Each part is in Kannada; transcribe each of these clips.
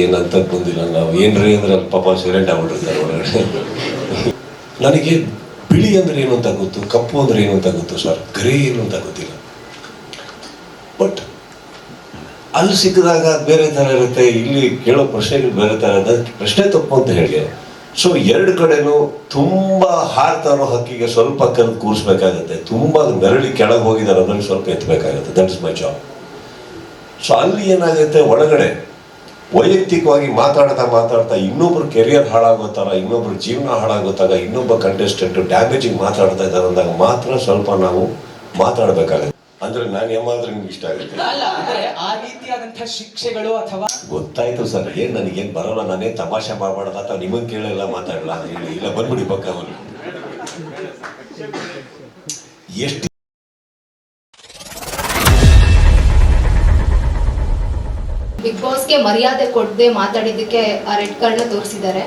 ಏನಂತ ಬಂದಿಲ್ಲ ನಾವು ಏನ್ರಿ ಅಂದ್ರೆ ಅಲ್ಲಿ ಪಾಪ ಸೈಲೆಂಟ್ ಆಗ್ಬಿಟ್ಟಿರ್ತಾರೆ ಒಳಗಡೆ ನನಗೆ ಬಿಳಿ ಅಂದ್ರೆ ಏನು ಅಂತ ಗೊತ್ತು, ಕಪ್ಪು ಅಂದ್ರೆ ಏನು ಅಂತ ಗೊತ್ತು ಸರ್. ಗ್ರೇ ಏನು ಅಂತ ಗೊತ್ತಿಲ್ಲ. ಬಟ್ ಅಲ್ಲಿ ಸಿಕ್ಕಿದಾಗ ಬೇರೆ ಥರ ಇರುತ್ತೆ. ಇಲ್ಲಿ ಕೇಳೋ ಪ್ರಶ್ನೆಗಳು ಬೇರೆ ಥರ ಇರುತ್ತೆ ಪ್ರಶ್ನೆ ತಪ್ಪು ಅಂತ ಹೇಳಿ. ಸೊ ಎರಡು ಕಡೆನೂ ತುಂಬ ಹಾರ್ತಾರೋ ಹಕ್ಕಿಗೆ ಸ್ವಲ್ಪ ಕರೆದು ಕೂರಿಸ್ಬೇಕಾಗತ್ತೆ. ತುಂಬ ನೆರಳಿ ಕೆಳಗೆ ಹೋಗಿದ್ದಾರೆ, ಅದರಲ್ಲಿ ಸ್ವಲ್ಪ ಎತ್ತಬೇಕಾಗತ್ತೆ. That is my job so ಅಲ್ಲಿ ಏನಾಗುತ್ತೆ? ಒಳಗಡೆ ವೈಯಕ್ತಿಕವಾಗಿ ಮಾತಾಡ್ತಾ ಮಾತಾಡ್ತಾ ಇನ್ನೊಬ್ರು ಕೆರಿಯರ್ ಹಾಳಾಗೋ ತರ ಇನ್ನೊಬ್ರು ಜೀವನ ಹಾಳಾಗೋ ಥರ ಇನ್ನೊಬ್ಬ ಕಂಟೆಸ್ಟೆಂಟ್ ಡ್ಯಾಮೇಜಿಂಗ್ ಮಾತಾಡ್ತಾ ಇದ್ದಾರೆ ಅಂದಾಗ ಮಾತ್ರ ಸ್ವಲ್ಪ ನಾವು ಮಾತಾಡಬೇಕಾಗುತ್ತೆ. ಅಂದ್ರೆ ನಾನು ಏಮಾದ್ರೆ ನಿಮ್ಗೆ ಇಷ್ಟ ಆಗುತ್ತೆ. ಆ ರೀತಿಯಾದಂತಹ ಶಿಕ್ಷೆಗಳು ಅಥವಾ ಗೊತ್ತಾಯ್ತು ಸರ್ ಏನ್ ನನಗೇನ್ ಬರಲ್ಲ ನಾನೇ ತಮಾಷೆ ಮಾಡಬಾರ್ದ ಅಥವಾ ನಿಮಗೆ ಕೇಳಲ್ಲ ಮಾತಾಡಲ್ಲ ಇಲ್ಲ ಇಲ್ಲ ಬಂದ್ಬಿಡಿ ಪಕ್ಕ ಅವರು. ಎಷ್ಟು ಬಿಗ್ ಬಾಸ್ಗೆ ಮರ್ಯಾದೆ ಕೊಡದೆ ಮಾತಾಡಿದ್ದಕ್ಕೆ ಆ ರೆಡ್ ಕಾರ್ಡ್ನ ತೋರಿಸಿದ್ದಾರೆ.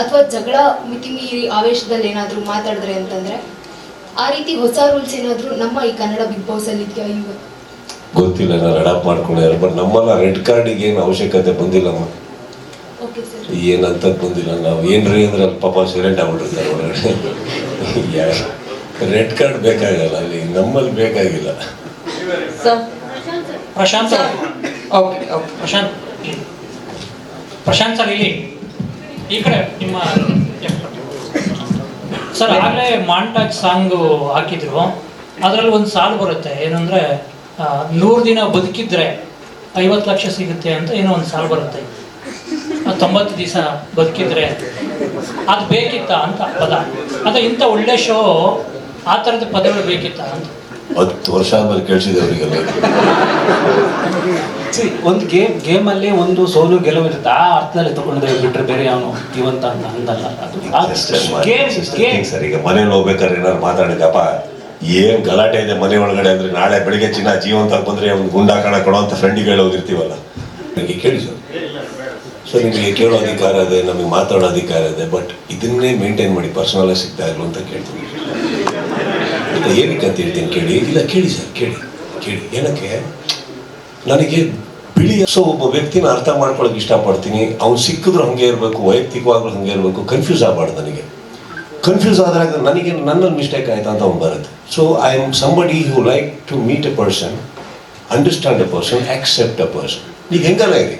ಅಥವಾ ಜಗಳ ಮಿತಿಮೀರಿ ಆವೇಶದಲ್ಲಿ ಏನಾದರೂ ಮಾತಾಡಿದ್ರೆ ಅಂತಂದ್ರೆ ಆ ರೀತಿ ಹೊಸ ರೂಲ್ಸ್ ಏನಾದರೂ ನಮ್ಮ ಈ ಕನ್ನಡ ಬಿಗ್ ಬಾಸ್ ಅಲ್ಲಿ ಗೊತ್ತಿಲ್ಲ ನಾನು ಅಡಾಪ್ಟ್ ಮಾಡ್ಕೊಂಡಿದ್ದಾರೆ ಬಟ್ ನಮ್ಮಲ್ಲ ರೆಡ್ ಕಾರ್ಡಿಗೆ ಏನು ಅವಶ್ಯಕತೆ ಬಂದಿಲ್ಲ ಓಕೆ ಸರ್ ಏನಂತ ಬಂದಿಲ್ಲ ನಾವು ಏನ್ರಿ ಅಂದ್ರೆ ಅಲ್ಲಿ ಪಾಪ ಸೈಲೆಂಟ್ ಆಗ್ಬಿಟ್ಟಿರ್ತಾರೆ ಒಳಗಡೆ ರೆಡ್ ಕಾರ್ಡ್ ಬೇಕಾಗಲ್ಲ ಅಲ್ಲಿ ನಮ್ಮಲ್ಲಿ ಬೇಕಾಗಿಲ್ಲ. Sir Prashant okay okay Prashant. Prashant sir, ಇಲ್ಲಿ. ಈ ಕಡೆ ನಿಮ್ಮ ಸರ್, ಆಗಲೇ ಮಾಂಟಾಜ್ ಸಾಂಗು ಹಾಕಿದ್ರು. ಅದರಲ್ಲಿ ಒಂದು ಸಾಲು ಬರುತ್ತೆ. ಏನಂದ್ರೆ ನೂರು ದಿನ ಬದುಕಿದ್ರೆ ಐವತ್ತು ಲಕ್ಷ ಸಿಗುತ್ತೆ ಅಂತ ಏನೋ ಒಂದು ಸಾಲು ಬರುತ್ತೆ. ತೊಂಬತ್ತು ದಿವಸ ಬದುಕಿದ್ರೆ ಅದು ಬೇಕಿತ್ತ ಅಂತ ಪದ. ಅದೇ ಇಂಥ ಒಳ್ಳೆ ಶೋ ಆ ಥರದ ಪದಗಳು ಬೇಕಿತ್ತ ಅಂತ. ಹತ್ತು ವರ್ಷ ಆದ್ಮೇಲೆ ಕೇಳಿಸಿದೆ ಅವರಿಗೆಲ್ಲ. ಒಂದು ಗೇಮ್ ಗೇಮ್ ಅಲ್ಲಿ ಒಂದು ಸೋಲು ಗೆಲುವು ಇರುತ್ತೆ. ಆ ಅರ್ಥದಲ್ಲಿ ತಗೊಂಡ್ರೆ ಬಿಟ್ರೆ ಬೇರೆ ಅವನು ಇವಂತ ಅಂತ ಅಂದಲ್ಲ. ಸರ್ ಈಗ ಮನೇಲಿ ಹೋಗ್ಬೇಕಾದ್ರೆ ಏನಾದ್ರು ಮಾತಾಡಿದಪ್ಪ ಏನ್ ಗಲಾಟೆ ಇದೆ ಮನೆ ಒಳಗಡೆ ಅಂದ್ರೆ ನಾಳೆ ಬೆಳಿಗ್ಗೆ ಚಿನ್ನ ಜೀವಂತ ಬಂದ್ರೆ ಒಂದು ಗುಂಡ ಹಾಕೋಣ ಕೊಡೋ ಅಂತ ಫ್ರೆಂಡಿಗೆ ಹೋಗಿರ್ತೀವಲ್ಲ? ನನಗೆ ಕೇಳಿ ಸರ್. ಸೊ ನಿಮಗೆ ಕೇಳೋ ಅಧಿಕಾರ ಇದೆ ನಮಗೆ ಮಾತಾಡೋ ಅಧಿಕಾರ ಇದೆ ಬಟ್ ಇದನ್ನೇ ಮೇಂಟೈನ್ ಮಾಡಿ ಪರ್ಸನಲ್ ಸಿಗ್ತಾ ಇರ್ಲು ಅಂತ ಕೇಳ್ತೀನಿ. ಏನಕ್ಕೆ ಅಂತ ಹೇಳ್ತೀನಿ ಕೇಳಿ? ಇಲ್ಲ, ಕೇಳಿ ಸರ್, ಕೇಳಿ ಕೇಳಿ. ಏನಕ್ಕೆ? ನನಗೆ ಬಿಳಿ ಸೊ ಒಬ್ಬ ವ್ಯಕ್ತಿನ ಅರ್ಥ ಮಾಡ್ಕೊಳಕ್ಕೆ ಇಷ್ಟಪಡ್ತೀನಿ. ಅವ್ನು ಸಿಕ್ಕಿದ್ರು ಹಂಗೆ ಇರಬೇಕು, ವೈಯಕ್ತಿಕವಾಗ್ಲೂ ಹಂಗೆ ಇರಬೇಕು ಕನ್ಫ್ಯೂಸ್ ಆಗಬಾರ್ದು ನನಗೆ. ಕನ್ಫ್ಯೂಸ್ ಆದಾಗ ನನಗೆ ನನ್ನ ಮಿಸ್ಟೇಕ್ ಆಯ್ತಾ ಅಂತ ಅವ್ನು ಬರುತ್ತೆ. So I am somebody who like to meet a person understand a person accept a person ಈಗ ಹೆಂಗಲ್ಲ ಇದೆ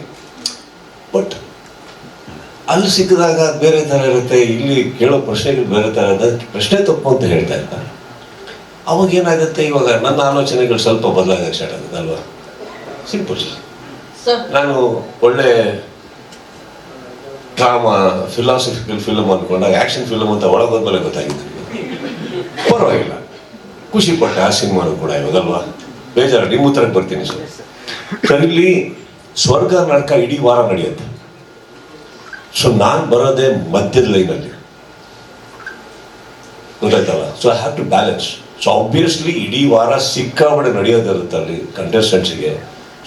ಬಟ್ ಅಲ್ಲಿ ಸಿಕ್ಕಿದಾಗ ಬೇರೆ ಥರ ಇರುತ್ತೆ, ಇಲ್ಲಿ ಕೇಳೋ ಪ್ರಶ್ನೆಗಳು ಬೇರೆ ಥರ ಇರುತ್ತೆ, ಪ್ರಶ್ನೆ ತಪ್ಪು ಅಂತ ಹೇಳ್ತಾ ಇಲ್ಲ ಅವಾಗ ಏನಾಗುತ್ತೆ ಇವಾಗ? ನನ್ನ ಆಲೋಚನೆಗಳು ಸ್ವಲ್ಪ ಬದಲಾಗಕ್ಕೆ ಸ್ಟಾರ್ಟ್ ಆಗುತ್ತೆ ಅಲ್ವಾ? ಸಿಂಪಲ್ ನಾನು ಒಳ್ಳೆ ಡ್ರಾಮಾ ಫಿಲಾಸಫಿಕಲ್ ಫಿಲಮ್ ಅನ್ಕೊಂಡಾಗ ಆಕ್ಷನ್ ಫಿಲಮ್ ಅಂತ ಒಳಗೋದ್ಮೇಲೆ ಗೊತ್ತಾಗಿತ್ತು ಪರವಾಗಿಲ್ಲ. ಖುಷಿ ಪಟ್ಟೆ ಆ ಸಿನಿಮಾನು ಕೂಡ ಇವಾಗಲ್ವಾ ಬೇಜಾರು ನಿಮ್ಮ ಉತ್ತರಕ್ಕೆ ಬರ್ತೀನಿ ಸರ್ ಸರ್ ಇಲ್ಲಿ ಸ್ವರ್ಗ ನರಕ ಇಡೀ ವಾರ ನಡೆಯುತ್ತೆ. ಸೊ ನಾನು ಬರೋದೇ ಮಧ್ಯದ ಲೈನಲ್ಲಿ ಗೊತ್ತಾಯ್ತಲ್ಲ? So I have to balance so obviously ಇಡೀ ವಾರ ಸಿಕ್ಕಾಬಡೆ ನಡೆಯೋದಿರುತ್ತೆ ಅಲ್ಲಿ ಕಂಟೆಸ್ಟೆಂಟ್ಸಿಗೆ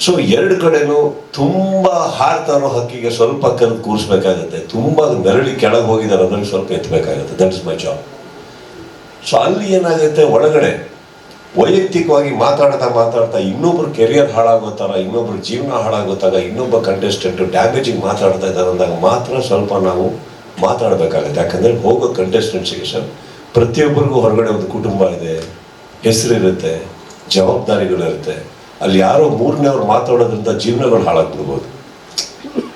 ಸೊ ಎರಡು ಕಡೆನೂ ತುಂಬ ಹಾರ್ತಾ ಇರೋ ಹಕ್ಕಿಗೆ ಸ್ವಲ್ಪ ಕರೆದು ಕೂರಿಸ್ಬೇಕಾಗತ್ತೆ. ತುಂಬ ನೆರಳಿ ಕೆಳಗೆ ಹೋಗಿದ್ದಾರೆ ಅದನ್ನು ಸ್ವಲ್ಪ ಎತ್ತಬೇಕಾಗತ್ತೆ. That is my job so ಅಲ್ಲಿ ಏನಾಗುತ್ತೆ? ಒಳಗಡೆ ವೈಯಕ್ತಿಕವಾಗಿ ಮಾತಾಡ್ತಾ ಮಾತಾಡ್ತಾ ಇನ್ನೊಬ್ರು ಕೆರಿಯರ್ ಹಾಳಾಗೋ ಥರ, ಇನ್ನೊಬ್ರು ಜೀವನ ಹಾಳಾಗೋ ಥರ ಇನ್ನೊಬ್ಬ ಕಂಟೆಸ್ಟೆಂಟ್ ಡ್ಯಾಮೇಜಿಂಗ್ ಮಾತಾಡ್ತಾ ಇದ್ದಾರೆ ಅಂದಾಗ ಮಾತ್ರ ಸ್ವಲ್ಪ ನಾವು ಮಾತಾಡಬೇಕಾಗುತ್ತೆ. ಯಾಕಂದರೆ ಹೋಗೋ ಕಂಟೆಸ್ಟೆಂಟ್ಸಿಗೆ ಸರ್ ಪ್ರತಿಯೊಬ್ಬರಿಗೂ ಹೊರಗಡೆ ಒಂದು ಕುಟುಂಬ ಇದೆ ಹೆಸರಿರುತ್ತೆ ಜವಾಬ್ದಾರಿಗಳಿರುತ್ತೆ. ಅಲ್ಲಿ ಯಾರೋ ಮೂರನೇವ್ರು ಮಾತಾಡೋದ್ರಿಂದ ಜೀವನಗಳು ಹಾಳಾಗ್ಬಿಡ್ಬೋದು.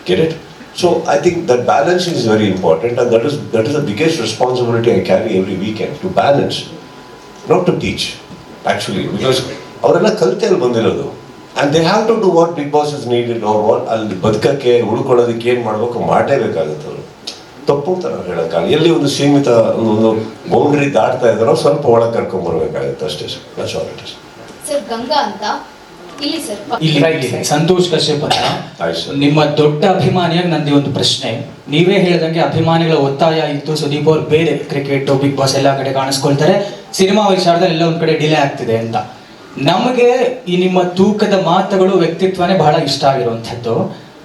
Correct so I think that balance is very important and that is that is the biggest responsibility I carry every weekend to balance not to teach, actually, because ಅವರೆಲ್ಲ ಕಲಿತೆಯಲ್ಲಿ ಬಂದಿರೋದು. And they have to do what Bigg Boss is needed ಅವ್ರು ಅಲ್ಲಿ ಬದುಕಕ್ಕೆ ಉಳ್ಕೊಳ್ಳೋದಕ್ಕೆ ಏನು ಮಾಡಬೇಕು ಮಾಡಲೇಬೇಕಾಗುತ್ತೆ ಅವರು. ತಪ್ಪು ಅಂತ ನಾವು ಹೇಳೋಕ್ಕಾಗಲ್ಲ ಎಲ್ಲಿ ಒಂದು ಸೀಮಿತ ಒಂದು ಬೌಂಡ್ರಿ ದಾಟ್ತಾ ಇದ್ದಾರೋ ಸ್ವಲ್ಪ ಒಳಗೆ ಕರ್ಕೊಂಡ್ಬರ್ಬೇಕಾಗುತ್ತೆ ಅಷ್ಟೇ sir. That's all it is sir Ganga ಅಂತ? ಇಲ್ಲಿ ಸರ್. ಇಲ್ಲಿ ಇಲ್ಲಿ. ಸಂತೋಷ್ ಕಶ್ಯಪ್ ಅಂತ ನಿಮ್ಮ ದೊಡ್ಡ ಅಭಿಮಾನಿಯಾಗಿ ನಂದು ಒಂದು ಪ್ರಶ್ನೆ. ನೀವೇ ಹೇಳ್ದಂಗೆ ಅಭಿಮಾನಿಗಳ ಒತ್ತಾಯ ಇತ್ತು. ಸುದೀಪ್ ಅವ್ರು ಬೇರೆ ಕ್ರಿಕೆಟ್ ಬಿಗ್ ಬಾಸ್ ಎಲ್ಲ ಕಡೆ ಕಾಣಿಸ್ಕೊಳ್ತಾರೆ. ಸಿನಿಮಾ ವಿಚಾರದಲ್ಲಿ ಎಲ್ಲ ಒಂದ್ ಕಡೆ ಡಿಲೇ ಆಗ್ತಿದೆ ಅಂತ. ನಮಗೆ ಈ ನಿಮ್ಮ ತೂಕದ ಮಾತುಗಳು ವ್ಯಕ್ತಿತ್ವನೇ ಬಹಳ ಇಷ್ಟ ಆಗಿರುವಂಥದ್ದು.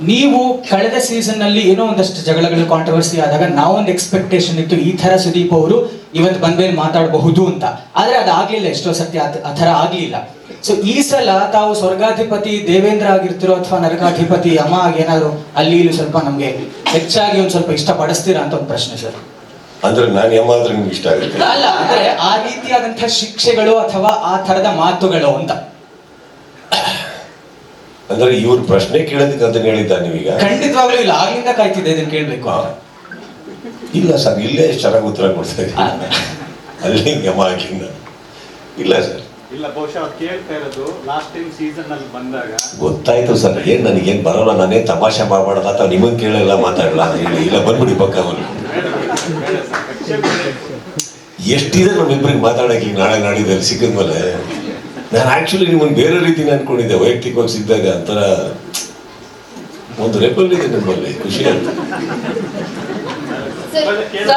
ನೀವು ಕಳೆದ ಸೀಸನ್ನಲ್ಲಿ ಏನೋ ಒಂದಷ್ಟು ಜಗಳಗಳು ಕಾಂಟ್ರವರ್ಸಿ ಆದಾಗ ನಾವೊಂದು ಎಕ್ಸ್ಪೆಕ್ಟೇಷನ್ ಇತ್ತು ಈ ತರ ಸುದೀಪ್ ಅವರು ಇವತ್ತು ಬಂದ್ಮೇಲೆ ಮಾತಾಡಬಹುದು ಅಂತ. ಆದ್ರೆ ಅದಾಗ್ಲಿಲ್ಲ ಎಷ್ಟೋ ಸತ್ಯ ಆ ಥರ ಆಗ್ಲಿಲ್ಲ. ಸೊ ಈ ಸಲ ತಾವು ಸ್ವರ್ಗಾಧಿಪತಿ ದೇವೇಂದ್ರ ಆಗಿರ್ತಿರೋ ಅಥವಾ ನರಕಾಧಿಪತಿ ಯಮ ಆಗಿ ಏನಾದ್ರು ಅಲ್ಲಿ ಇಲ್ಲಿ ಸ್ವಲ್ಪ ನಮ್ಗೆ ಹೆಚ್ಚಾಗಿ ಒಂದ್ ಸ್ವಲ್ಪ ಇಷ್ಟ ಪಡಿಸ್ತೀರಾ ಅಂತ ಒಂದು ಪ್ರಶ್ನೆ ಸರ್ ಅಂದ್ರೆ ನಾನು ಯಮ ಆದ್ರೆ ನಿಮ್ಗೆ ಇಷ್ಟ ಆಗುತ್ತೆ ಅಲ್ಲ ಅಂದ್ರೆ ಆ ರೀತಿಯಾದಂತಹ ಶಿಕ್ಷೆಗಳು ಅಥವಾ ಆ ತರದ ಮಾತುಗಳು ಅಂತ. ಅಂದ್ರೆ ಇವ್ರ ಪ್ರಶ್ನೆ ಕೇಳೋದಕ್ಕೆ ಅಂತ ಹೇಳಿದ್ದ ನೀವೀಗ? ಖಂಡಿತವಾಗ್ಲೂ ಇಲ್ಲ. ಆಗ್ಲಿಂದ ಕಾಯ್ತಿದ್ದೆ ಇದನ್ನ ಕೇಳ್ಬೇಕು ಇಲ್ಲ ಸರ್ ಇಲ್ಲೇ ಚೆನ್ನಾಗಿ ಉತ್ತರ ಕೊಡ್ತಾ ಇದ್ದೀನಿ. ಅಲ್ಲಿ ಇಲ್ಲ ಸರ್. ಇಲ್ಲ ಬಹುಶಃ ಅವ್ರು ಕೇಳ್ತಾ ಇರೋದು ಲಾಸ್ಟ್ ಟೈಮ್ ಸೀಸನ್ ಅಲ್ಲಿ ಬಂದಾಗ. ಗೊತ್ತಾಯ್ತು ಸರ್ ಏನ್ ನನಗೇನ್ ಬರೋಲ್ಲ ನಾನೇ ತಮಾಷೆ ಮಾಡಬಾರ್ದ ಅಥವಾ ನಿಮಗೆ ಕೇಳಲ್ಲ ಮಾತಾಡಲ್ಲ ಇಲ್ಲ ಇಲ್ಲ ಬಂದ್ಬಿಡಿ ಪಕ್ಕ ಅವರು. ಎಷ್ಟಿದೆ ನಮ್ಮಿಬ್ಬರಿಗೆ ಮಾತಾಡಕ್ಕೆ ಈಗ ನಾಳೆ ನಾಡಿದಲ್ಲಿ ಸಿಕ್ಕಿದ್ಮೇಲೆ? ನಾನು ಆಕ್ಚುಲಿ ನಿಮ್ಮನ್ನು ಬೇರೆ ರೀತಿ ಅನ್ಕೊಂಡಿದ್ದೆ ವೈಯಕ್ತಿಕವಾಗಿ ಸಿಕ್ಕಿದಾಗ ಒಂಥರ ಒಂದು ರೆಪಲ್ ಇದೆ ನಿಮ್ಮಲ್ಲಿ, ಖುಷಿ ಕೇಳಿ-